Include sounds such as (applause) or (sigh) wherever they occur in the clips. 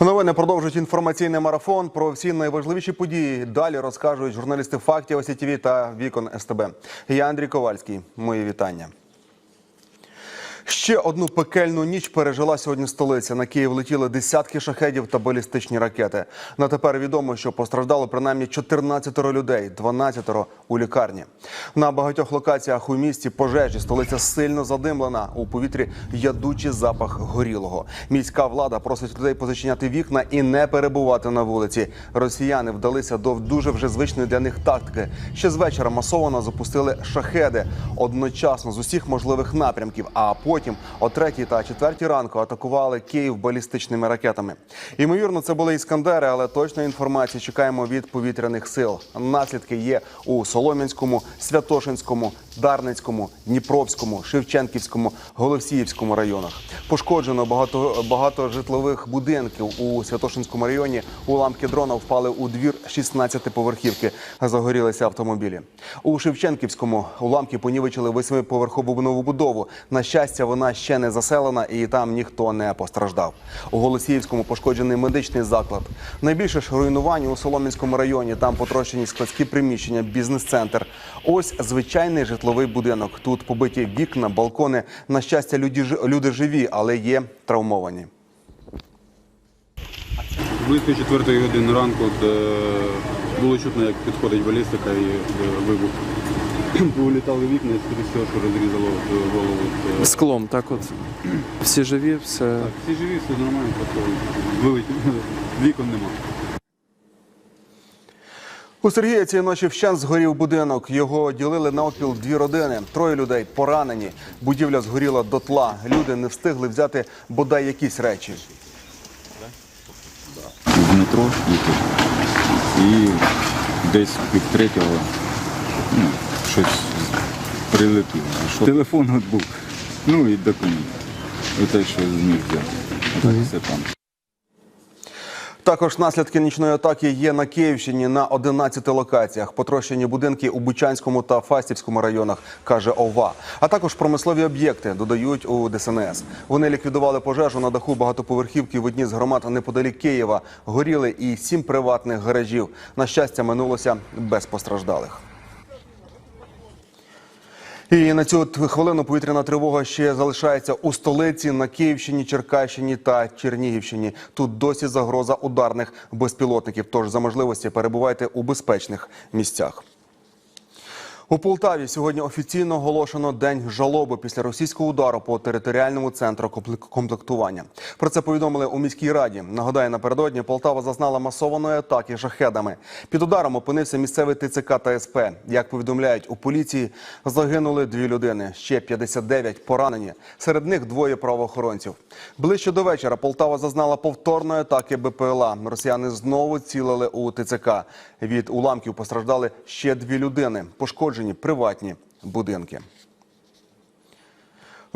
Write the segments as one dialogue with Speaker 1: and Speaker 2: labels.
Speaker 1: Новини продовжують інформаційний марафон про всі найважливіші події. Далі розкажуть журналісти фактів ОСІТІВІ та Вікон СТБ. Я Андрій Ковальський. Мої вітання. Ще одну пекельну ніч пережила сьогодні столиця. На Київ летіли десятки шахедів та балістичні ракети. На тепер відомо, що постраждало принаймні 14 людей, 12 у лікарні. На багатьох локаціях у місті пожежі столиця сильно задимлена. У повітрі ядучий запах горілого. Міська влада просить людей позачиняти вікна і не перебувати на вулиці. Росіяни вдалися до дуже вже звичної для них тактики. Ще з вечора масово запустили шахеди одночасно з усіх можливих напрямків. А потім о третій та четвертій ранку атакували Київ балістичними ракетами. Ймовірно, це були іскандери, але точної інформації чекаємо від повітряних сил. Наслідки є у Солом'янському, Святошинському, Дарницькому, Дніпровському, Шевченківському, Голосіївському районах. Пошкоджено багато багато житлових будинків у Святошинському районі. Уламки дрона впали у двір 16-поверхівки. Загорілися автомобілі. У Шевченківському уламки понівечили восьмиповерхову нову будову. На щастя, вона ще не заселена і там ніхто не постраждав. У Голосіївському пошкоджений медичний заклад. Найбільше ж руйнувань у Солом'янському районі. Там потрощені складські приміщення, бізнес-центр. Ось звичайний житловий будинок. Тут побиті вікна, балкони. На щастя, люди, люди живі, але є травмовані.
Speaker 2: Близько четвертої години ранку було чутно, як підходить балістика і е, вибух. (clears throat) Повилітали вікна, і скоріше всього, що розрізало е, голову. Е,
Speaker 3: Склом, так от. (clears throat) Всі живі, все.
Speaker 2: Так, всі живі, все нормально, просто вилетіло. (laughs) Вікон нема.
Speaker 1: У Сергія цієї ночі вщент згорів будинок. Його ділили навпіл дві родини. Троє людей поранені. Будівля згоріла дотла. Люди не встигли взяти бодай якісь речі.
Speaker 4: в метро їхав. І десь пів третього ну, щось прилетіло. Що? Телефон от був. Ну і документ. Оте, що зміг взяти. Отак все там.
Speaker 1: Також наслідки нічної атаки є на Київщині на 11 локаціях. Потрощені будинки у Бучанському та Фастівському районах, каже ОВА. А також промислові об'єкти додають у ДСНС. Вони ліквідували пожежу на даху багатоповерхівки в одній з громад неподалік Києва. Горіли і сім приватних гаражів. На щастя, минулося без постраждалих. І на цю хвилину повітряна тривога ще залишається у столиці на Київщині, Черкащині та Чернігівщині. Тут досі загроза ударних безпілотників. Тож за можливості перебувайте у безпечних місцях. У Полтаві сьогодні офіційно оголошено день жалоби після російського удару по територіальному центру комплектування. Про це повідомили у міській раді. Нагадаю, напередодні Полтава зазнала масованої атаки шахедами. Під ударом опинився місцевий ТЦК та СП. Як повідомляють у поліції, загинули дві людини. Ще 59 поранені. Серед них двоє правоохоронців. Ближче до вечора Полтава зазнала повторної атаки БПЛА. Росіяни знову цілили у ТЦК. Від уламків постраждали ще дві людини. Пошкоджені приватні будинки.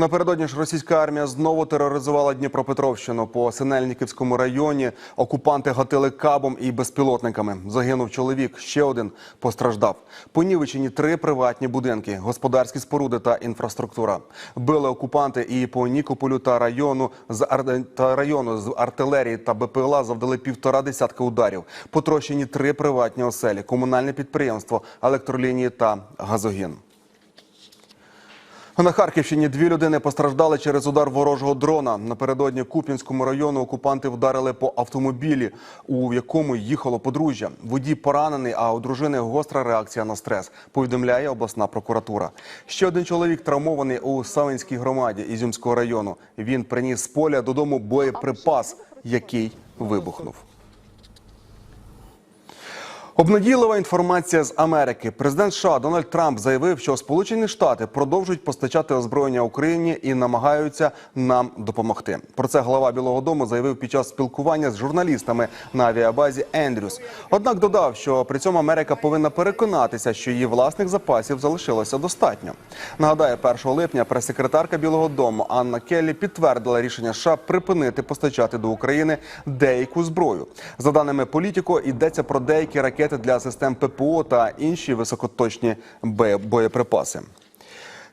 Speaker 1: Напередодні ж російська армія знову тероризувала Дніпропетровщину по Синельниківському районі. Окупанти гатили кабом і безпілотниками. Загинув чоловік, ще один постраждав. Понівечені три приватні будинки, господарські споруди та інфраструктура. Били окупанти і по Нікополю та району з ар... та району з артилерії та БПЛА завдали півтора десятка ударів. Потрощені три приватні оселі, комунальне підприємство, електролінії та газогін. На Харківщині дві людини постраждали через удар ворожого дрона. Напередодні Куп'янському району окупанти вдарили по автомобілі, у якому їхало подружжя. Водій поранений, а у дружини гостра реакція на стрес. Повідомляє обласна прокуратура. Ще один чоловік травмований у Савинській громаді Ізюмського району. Він приніс з поля додому боєприпас, який вибухнув. Обнадійлива інформація з Америки. Президент США Дональд Трамп заявив, що Сполучені Штати продовжують постачати озброєння Україні і намагаються нам допомогти. Про це глава Білого Дому заявив під час спілкування з журналістами на авіабазі Ендрюс. Однак додав, що при цьому Америка повинна переконатися, що її власних запасів залишилося достатньо. Нагадаю, 1 липня прес-секретарка Білого Дому Анна Келлі підтвердила рішення США припинити постачати до України деяку зброю. За даними політико, йдеться про деякі ракети для систем ППО та інші високоточні боєприпаси.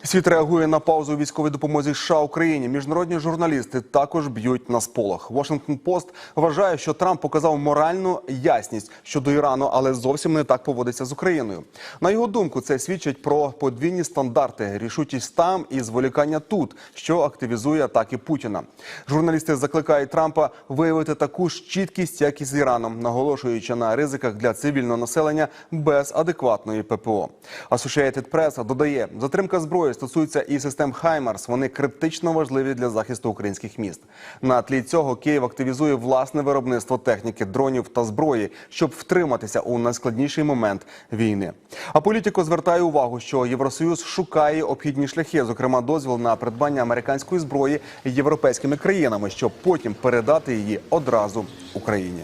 Speaker 1: Світ реагує на паузу у військовій допомозі США Україні. Міжнародні журналісти також б'ють на сполох. Washington Post вважає, що Трамп показав моральну ясність щодо Ірану, але зовсім не так поводиться з Україною. На його думку, це свідчить про подвійні стандарти, рішучість там і зволікання тут, що активізує атаки Путіна. Журналісти закликають Трампа виявити таку ж чіткість, як і з Іраном, наголошуючи на ризиках для цивільного населення без адекватної ППО. Associated Press додає, затримка зброї стосується і систем Хаймарс. Вони критично важливі для захисту українських міст. На тлі цього Київ активізує власне виробництво техніки, дронів та зброї, щоб втриматися у найскладніший момент війни. А політико звертає увагу, що Євросоюз шукає обхідні шляхи, зокрема дозвіл на придбання американської зброї європейськими країнами, щоб потім передати її одразу Україні.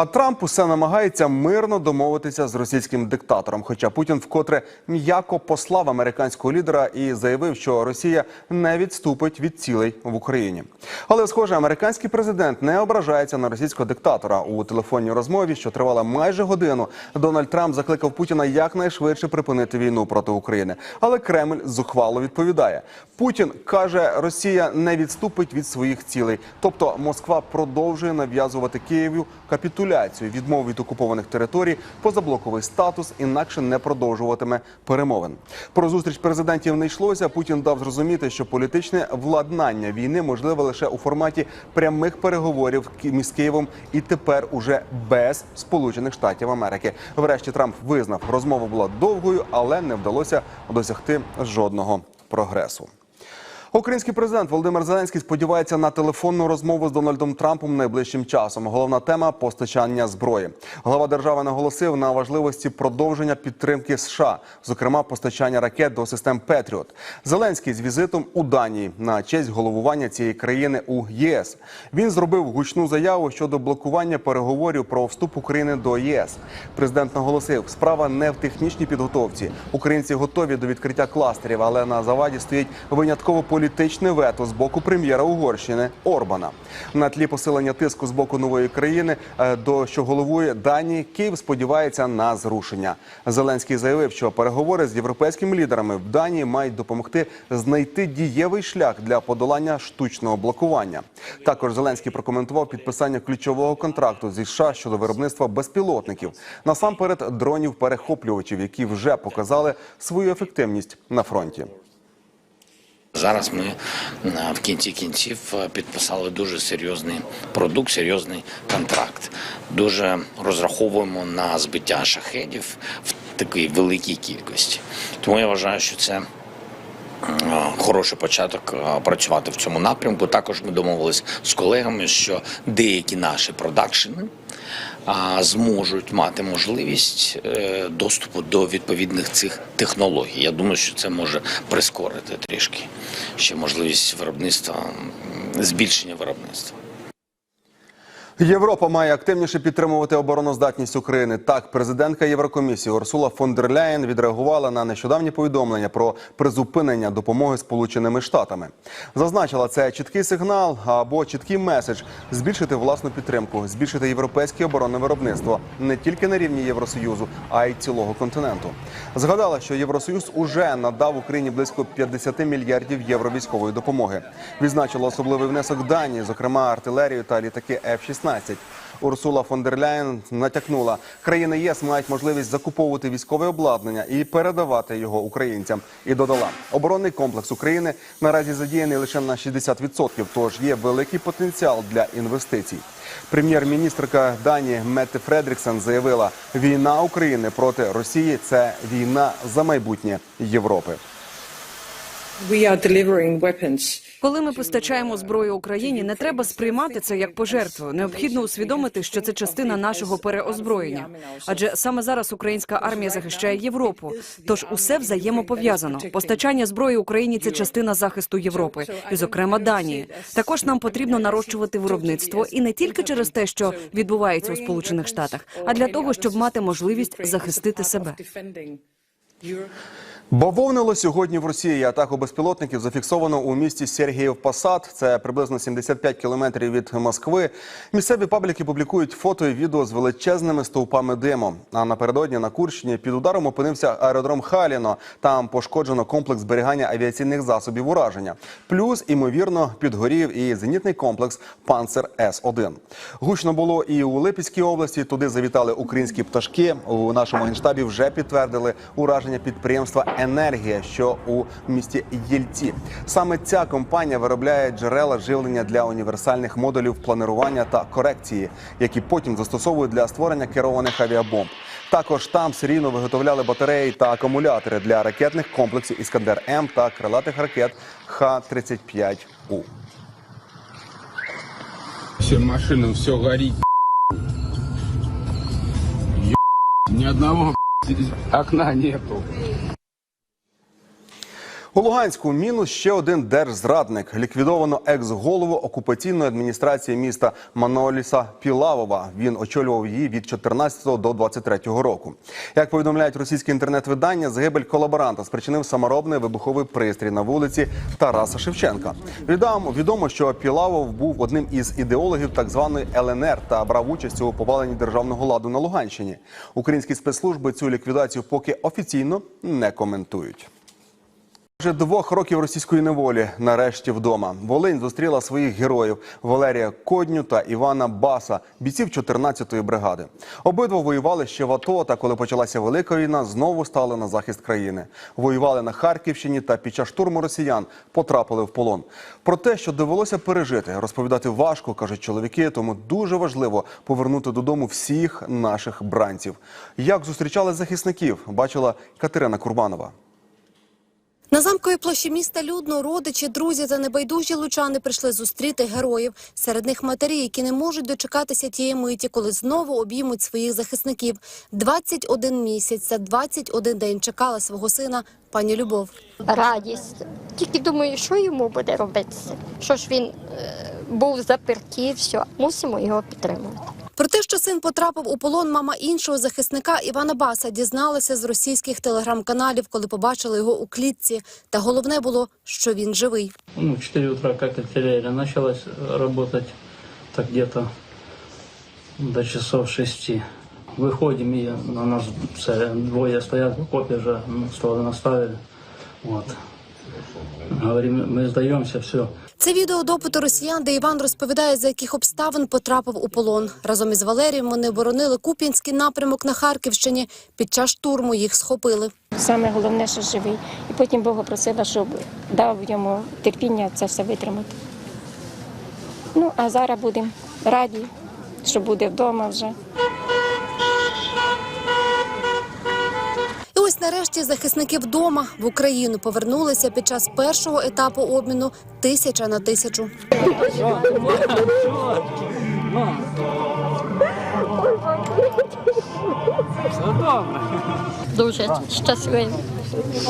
Speaker 1: А Трамп усе намагається мирно домовитися з російським диктатором. Хоча Путін вкотре м'яко послав американського лідера і заявив, що Росія не відступить від цілей в Україні. Але, схоже, американський президент не ображається на російського диктатора. У телефонній розмові, що тривала майже годину, Дональд Трамп закликав Путіна якнайшвидше припинити війну проти України. Але Кремль зухвало відповідає: Путін каже, Росія не відступить від своїх цілей. Тобто Москва продовжує нав'язувати Києву капітуляцію, відмову від окупованих територій, позаблоковий статус, інакше не продовжуватиме перемовин. Про зустріч президентів не йшлося. Путін дав зрозуміти, що політичне владнання війни можливе лише у форматі прямих переговорів з Києвом і тепер уже без Сполучених Штатів Америки. Врешті Трамп визнав, розмова була довгою, але не вдалося досягти жодного прогресу. Український президент Володимир Зеленський сподівається на телефонну розмову з Дональдом Трампом найближчим часом. Головна тема постачання зброї. Глава держави наголосив на важливості продовження підтримки США, зокрема постачання ракет до систем Петріот. Зеленський з візитом у Данії на честь головування цієї країни у ЄС. Він зробив гучну заяву щодо блокування переговорів про вступ України до ЄС. Президент наголосив, справа не в технічній підготовці. Українці готові до відкриття кластерів, але на заваді стоїть винятково політичне вето з боку прем'єра Угорщини Орбана. На тлі посилення тиску з боку нової країни, е, до що головує Данії, Київ сподівається на зрушення. Зеленський заявив, що переговори з європейськими лідерами в Данії мають допомогти знайти дієвий шлях для подолання штучного блокування. Також Зеленський прокоментував підписання ключового контракту зі США щодо виробництва безпілотників, насамперед дронів перехоплювачів, які вже показали свою ефективність на фронті.
Speaker 5: Зараз ми е, в кінці кінців е, підписали дуже серйозний продукт, серйозний контракт. Дуже розраховуємо на збиття шахедів в такій великій кількості. Тому я вважаю, що це. е, Хороший початок працювати в цьому напрямку. Також ми домовились з колегами, що деякі наші продакшени зможуть мати можливість е, доступу до відповідних цих технологій. Я думаю, що це може прискорити трішки ще можливість виробництва, збільшення виробництва.
Speaker 1: Європа має активніше підтримувати обороноздатність України. Так, президентка Єврокомісії Урсула фон дер Ляєн відреагувала на нещодавні повідомлення про призупинення допомоги Сполученими Штатами. Зазначила це чіткий сигнал або чіткий меседж збільшити власну підтримку, збільшити європейське оборонне виробництво не тільки на рівні Євросоюзу, а й цілого континенту. Згадала, що Євросоюз уже надав Україні близько 50 мільярдів євро військової допомоги. Відзначила особливий внесок Данії, зокрема артилерію та літаки F-16. Урсула фон дер Ляєн натякнула, країни ЄС мають можливість закуповувати військове обладнання і передавати його українцям. І додала, оборонний комплекс України наразі задіяний лише на 60%, тож є великий потенціал для інвестицій. Прем'єр-міністрка Данії Метте Фредріксен заявила, війна України проти Росії це війна за майбутнє Європи.
Speaker 6: We are delivering.
Speaker 7: Коли ми постачаємо зброю Україні, не треба сприймати це як пожертву. Необхідно усвідомити, що це частина нашого переозброєння. Адже саме зараз українська армія захищає Європу. Тож усе взаємопов'язано. Постачання зброї Україні це частина захисту Європи, і зокрема Данії. Також нам потрібно нарощувати виробництво і не тільки через те, що відбувається у Сполучених Штатах, а для того, щоб мати можливість захистити себе.
Speaker 1: Бавовнило сьогодні в Росії. Атаку безпілотників зафіксовано у місті Сергіїв Посад. Це приблизно 75 кілометрів від Москви. Місцеві пабліки публікують фото і відео з величезними стовпами диму. А напередодні на Курщині під ударом опинився аеродром Халіно. Там пошкоджено комплекс зберігання авіаційних засобів ураження. Плюс, імовірно, підгорів і зенітний комплекс Панцер С 1 Гучно було і у Липецькій області. Туди завітали українські пташки. У нашому генштабі вже підтвердили ураження підприємства Енергія, що у місті Єльці. Саме ця компанія виробляє джерела живлення для універсальних модулів планування та корекції, які потім застосовують для створення керованих авіабомб. Також там серійно виготовляли батареї та акумулятори для ракетних комплексів Іскандер М та крилатих ракет Х-35У.
Speaker 8: Все машина, все горит. Ё- Ни одного окна нету.
Speaker 1: У Луганську мінус ще один держзрадник. Ліквідовано екс-голову окупаційної адміністрації міста Маноліса Пілавова. Він очолював її від 14 до 23 року. Як повідомляють російські інтернет-видання, загибель колаборанта спричинив саморобний вибуховий пристрій на вулиці Тараса Шевченка. Відомо, відомо, що Пілавов був одним із ідеологів так званої ЛНР та брав участь у поваленні державного ладу на Луганщині. Українські спецслужби цю ліквідацію поки офіційно не коментують. Вже двох років російської неволі нарешті вдома. Волинь зустріла своїх героїв Валерія Кодню та Івана Баса, бійців 14-ї бригади. Обидва воювали ще в АТО, та коли почалася велика війна, знову стали на захист країни. Воювали на Харківщині та під час штурму росіян потрапили в полон. Про те, що довелося пережити, розповідати важко, кажуть чоловіки. Тому дуже важливо повернути додому всіх наших бранців. Як зустрічали захисників, бачила Катерина Курбанова.
Speaker 9: На замковій площі міста людно родичі, друзі та небайдужі лучани прийшли зустріти героїв. Серед них матері, які не можуть дочекатися тієї миті, коли знову обіймуть своїх захисників. 21 місяць та 21 день чекала свого сина пані Любов.
Speaker 10: радість. Тільки думаю, що йому буде робитися. Що ж він е, був заперті, все. Мусимо його підтримувати.
Speaker 9: Про те, що син потрапив у полон, мама іншого захисника Івана Баса дізналася з російських телеграм-каналів, коли побачила його у клітці. Та головне було, що він живий.
Speaker 11: ну, в 4 утра, как артиллерия началась работать, так где-то до часов 6. Выходим, и на нас це, двое стоят в окопе уже, ну, стволы наставили. Вот. Говорим, мы сдаемся, все.
Speaker 9: Це відео допиту росіян, де Іван розповідає, за яких обставин потрапив у полон. Разом із Валерієм вони боронили Куп'янський напрямок на Харківщині. Під час штурму їх схопили.
Speaker 10: Саме головне, що живий. І потім Бога просила, щоб дав йому терпіння це все витримати. Ну, а зараз будемо раді, що буде вдома вже.
Speaker 9: Ось нарешті захисники вдома в Україну повернулися під час першого етапу обміну тисяча на тисячу.
Speaker 10: Дуже щасливий,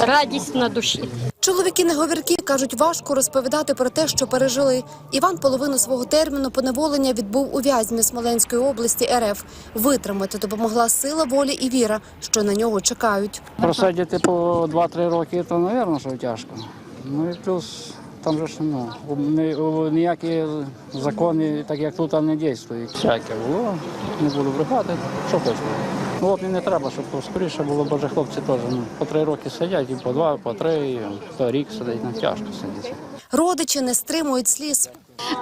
Speaker 10: Радість на душі.
Speaker 9: Чоловіки неговірки кажуть, важко розповідати про те, що пережили. Іван половину свого терміну поневолення відбув у в'язьмі Смоленської області РФ. Витримати допомогла сила волі і віра, що на нього чекають.
Speaker 11: Просидіти по 2-3 роки, то, мабуть, що тяжко. Ну і плюс там же ж ну, ні- ніякі закони, так як тут, не дійствують. Всяке було, не буду брехати, що хочу. Ну, от і не треба, щоб скоріше було, бо вже хлопці теж ну, по три роки сидять, і по два, по три, і то рік сидить, ну тяжко сидіти.
Speaker 9: Родичі не стримують сліз.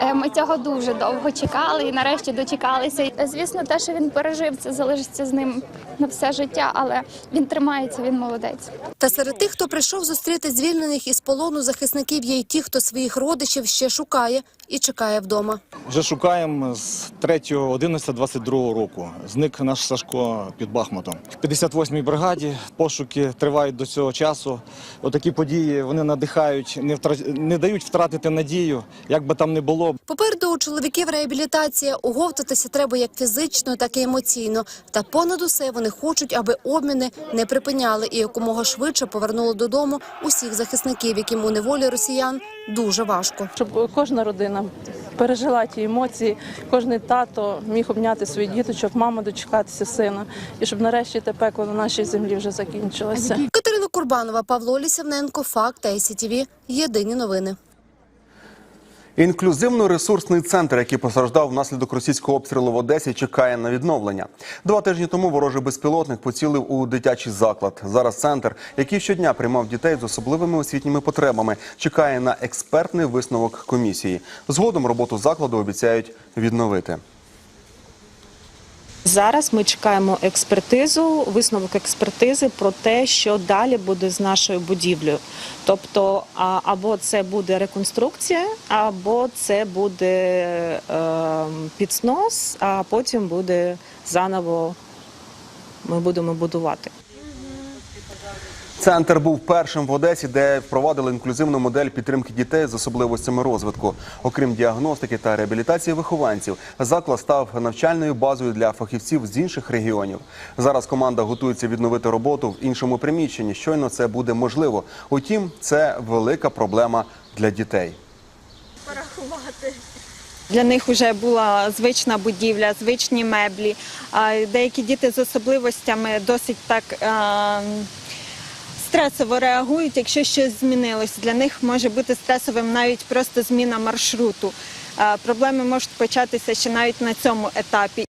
Speaker 12: Е, Ми цього дуже довго чекали і нарешті дочекалися. Звісно, те, що він пережив, це залишиться з ним на все життя, але він тримається, він молодець.
Speaker 9: Та серед тих, хто прийшов зустріти звільнених із полону захисників, є й ті, хто своїх родичів ще шукає і чекає вдома.
Speaker 13: Вже шукаємо з 3.11.22 року. Зник наш Сашко під Бахмутом. В 58-й бригаді пошуки тривають до цього часу. Отакі події вони надихають, не втра- не дають втратити надію, як би там не було.
Speaker 9: Попереду у чоловіків реабілітація. Оговтатися треба як фізично, так і емоційно. Та понад усе вони хочуть, аби обміни не припиняли і якомога швидше повернули додому усіх захисників, яким у неволі росіян дуже важко.
Speaker 14: щоб кожна родина пережила ті емоції, кожен тато міг обняти своїх діточок, мама дочекатися сина, і щоб нарешті те пекло на нашій землі вже закінчилося.
Speaker 9: Катерина Курбанова, Павло Лісівненко, Факт, ЕСІТІВІ. Єдині новини.
Speaker 1: Інклюзивно-ресурсний центр, який постраждав внаслідок російського обстрілу в Одесі, чекає на відновлення. Два тижні тому ворожий безпілотник поцілив у дитячий заклад. Зараз центр, який щодня приймав дітей з особливими освітніми потребами, чекає на експертний висновок комісії. Згодом роботу закладу обіцяють відновити.
Speaker 15: Зараз ми чекаємо експертизу, висновок експертизи про те, що далі буде з нашою будівлею. Тобто, або це буде реконструкція, або це буде е, підснос, а потім буде заново ми будемо будувати.
Speaker 1: Центр був першим в Одесі, де впровадили інклюзивну модель підтримки дітей з особливостями розвитку. Окрім діагностики та реабілітації вихованців, заклад став навчальною базою для фахівців з інших регіонів. Зараз команда готується відновити роботу в іншому приміщенні. Щойно це буде можливо. Утім, це велика проблема для дітей.
Speaker 15: Для них вже була звична будівля, звичні меблі. Деякі діти з особливостями досить так е, стресово реагують, якщо щось змінилось. Для них може бути стресовим навіть просто зміна маршруту. Е, Проблеми можуть початися ще навіть на цьому етапі.